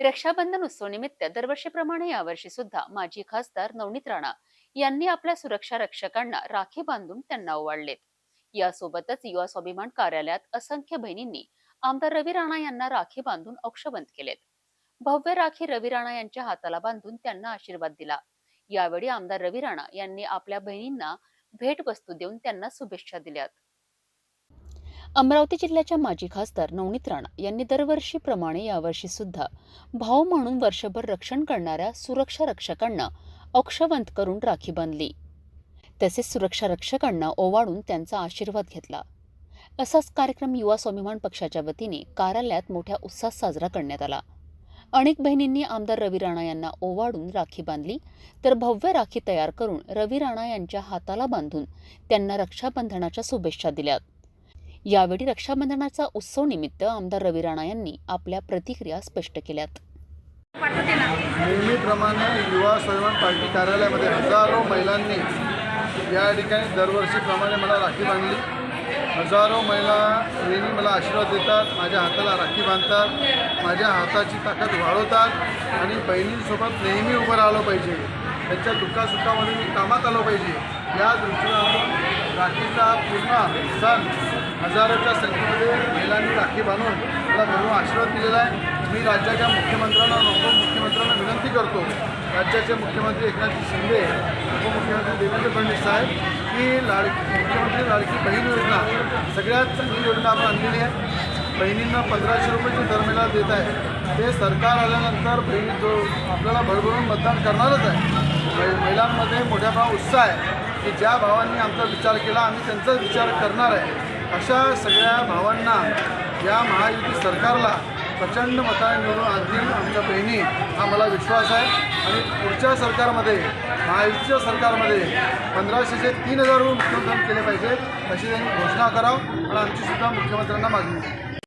रक्षाबंधन उत्सवनिमित्त दरवर्षीप्रमाणे यावर्षी सुद्धा माजी खासदार नवनीत राणा यांनी आपल्या सुरक्षा रक्षकांना राखी बांधून त्यांना ओवाळलेत. यासोबतच युवा स्वाभिमान कार्यालयात असंख्य बहिणींनी आमदार रवी राणा यांना राखी बांधून औक्षबंद केलेत. भव्य राखी रवी राणा यांच्या हाताला बांधून त्यांना आशीर्वाद दिला. यावेळी आमदार रवी राणा यांनी आपल्या बहिणींना भेटवस्तू देऊन त्यांना शुभेच्छा दिल्यात. अमरावती जिल्ह्याच्या माजी खासदार नवनीत राणा यांनी दरवर्षीप्रमाणे यावर्षी सुद्धा भाऊ म्हणून वर्षभर रक्षण करणाऱ्या सुरक्षा रक्षकांना अक्षवंत करून राखी बांधली. तसेच सुरक्षा रक्षकांना ओवाळून त्यांचा आशीर्वाद घेतला. असाच कार्यक्रम युवा स्वाभिमान पक्षाच्या वतीने कार्यालयात मोठ्या उत्साहात साजरा करण्यात आला. अनेक बहिणींनी आमदार रवी राणा यांना ओवाळून राखी बांधली तर भव्य राखी तयार करून रवी राणा यांच्या हाताला बांधून त्यांना रक्षाबंधनाच्या शुभेच्छा दिल्यात. यावेळी रक्षाबंधनाचा उत्सव निमित्त आमदार रवी राणा यांनी आपल्या प्रतिक्रिया स्पष्ट केल्यात. नेहमीप्रमाणे युवा स्वाभिमान पार्टी कार्यालयामध्ये हजारो महिलांनी या ठिकाणी दरवर्षीप्रमाणे मला राखी बांधली. हजारो महिला नेहमी मला आशीर्वाद देतात माझ्या हाताला राखी बांधतात माझ्या हाताची ताकद वाढवतात आणि बहिणींसोबत नेहमी उभं राहिलं पाहिजे. त्यांच्या दुःखासुखामध्ये मी कामात आलो पाहिजे. या दृष्टीनं राखीचा पूर्ण सण हजारोच्या संख्येमध्ये महिलांनी राखी बांधून मला भरून आशीर्वाद दिलेला आहे. मी राज्याच्या मुख्यमंत्र्यांना उपमुख्यमंत्र्यांना विनंती करतो राज्याचे मुख्यमंत्री एकनाथ शिंदे उपमुख्यमंत्री देवेंद्र फडणवीस साहेब की लाडकी मुख्यमंत्री लाडकी बहीण योजना सगळ्यात चांगली योजना आपण आणलेली आहे. बहिणींना पंधराशे रुपये जे दरमहिना देत आहे ते सरकार आल्यानंतर बहिणी जो आपल्याला भरभरून मतदान करणारच आहे. महिलांमध्ये मोठ्या प्रमाणात उत्साह आहे की ज्या भावांनी आमचा विचार केला आम्ही त्यांचाच विचार करणार आहे. अशा सगळ्या भावांना या महायुती सरकारला प्रचंड मताने निवडून आणतील आमच्या बहिणी हा मला विश्वास आहे. आणि पुढच्या सरकारमध्ये महायुतीच्या सरकारमध्ये पंधराशेचे तीन हजार रुपये मुख्यमंत्र्यांनी केले पाहिजे अशी त्यांनी घोषणा करावं. आणि आमची सुद्धा मुख्यमंत्र्यांना मागणी.